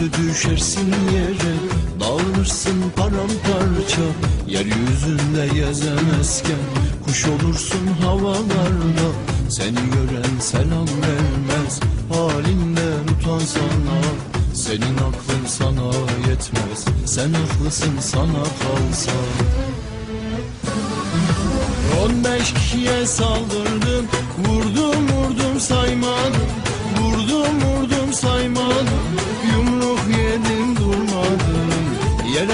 Yüzüstü düşersin yere Dağılırsın paramparça. Yeryüzünde gezemezken Kuş olursun havalarda. Seni gören selam vermez Halinden utansana Senin aklın sana yetmez Sen haklısın sana kalsa. On beş kişiye saldırdım Vurdum vurdum saymadım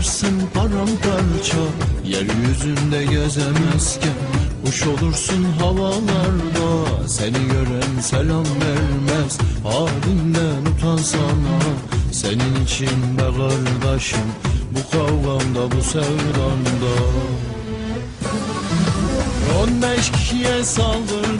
Dağılırsın paramparça Yeryüzünde gezemezken. Kuş olursun havalarda Seni gören selam vermez. Halinden utansana Senin için be kardeşim. Bu kavgamda bu sevdamda On beş kişiye saldırdım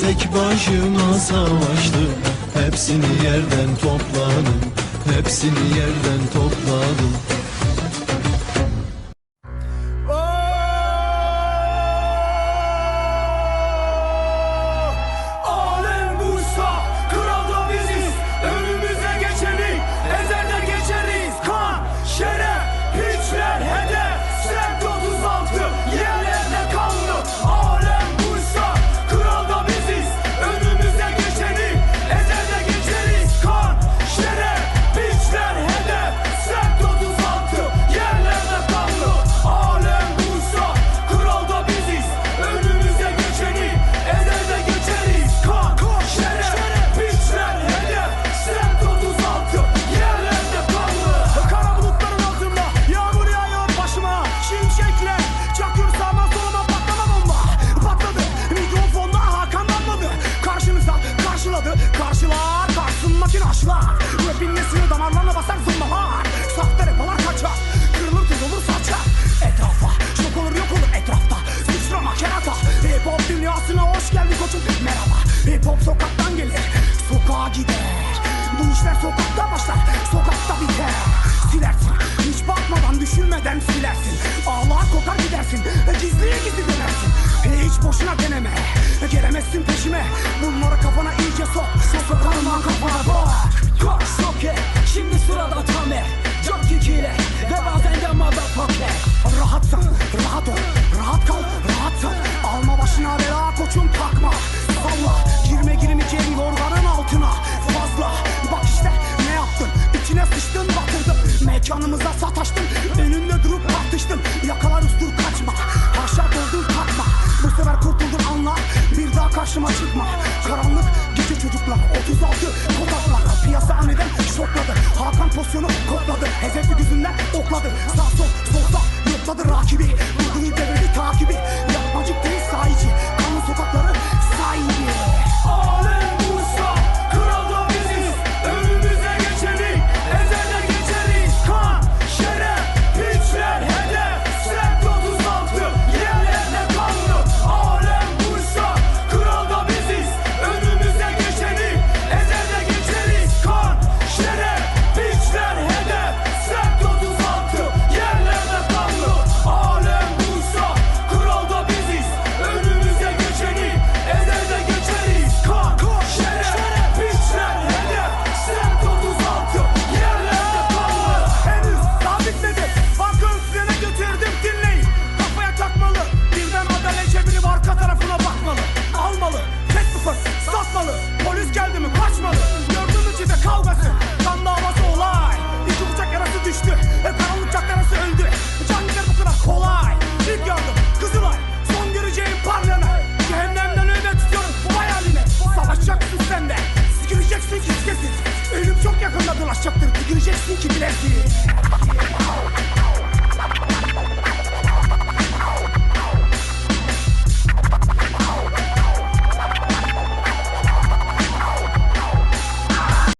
Tek başıma savaştım. Hepsini yerden topladım. Hepsini yerden topladım dünyasına hoş geldin koçum. Merhaba. Hip hop sokaktan gelir. Sokağa gider. Bu işler sokakta başlar Sokakta biter. Silersin Hiç bakmadan düşünmeden silersin. Ağlar kokar gidersin Gizliye gizli dönersin. Hiç boşuna deneme Gelemezsin peşime. Bunları kafana iyice sok Sokarma kafana. bak Koş okey Şimdi sırada Tamer. Çok kikiyle Ve bazen de motherfucker. Rahatsan, rahat ol, karşıma çıkma. Karanlık gece çocuklar 36 kodaklar Piyasa aniden şokladı Hakan pozisyonu kokladı. Hedefi gözünden okladı. Sağ sol sol sağ yokladı rakibi basacaktır Tüküreceksin ki bilesin